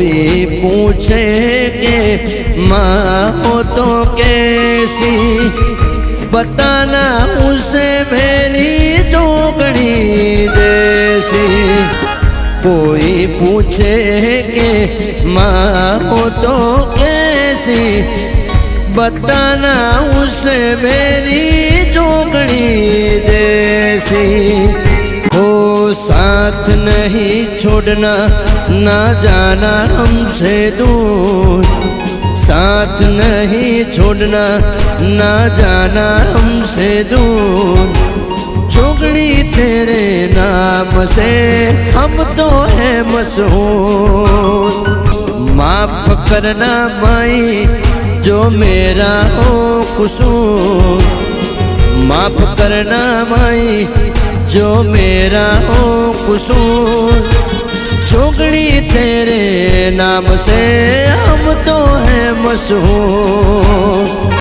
कोई पूछे के माँ हो तो कैसी बताना उसे मेरी चौकड़ी जैसी कोई पूछे के माँ हो तो कैसी बताना उसे मेरी चौकड़ी जैसी हो साथ नहीं छोड़ना ના જાના હમસે દૂર સાથ નહીં છોડના ના જાના હમસે દૂર છોકરી તેરે નામ સે હમ તો હે મશહૂર. માફ કરના માઈ જો મેરા હો કસૂર. માફ કરના માઈ જો મેરા હો કસૂર. चुगड़ी तेरे नाम से हम तो है मशहूर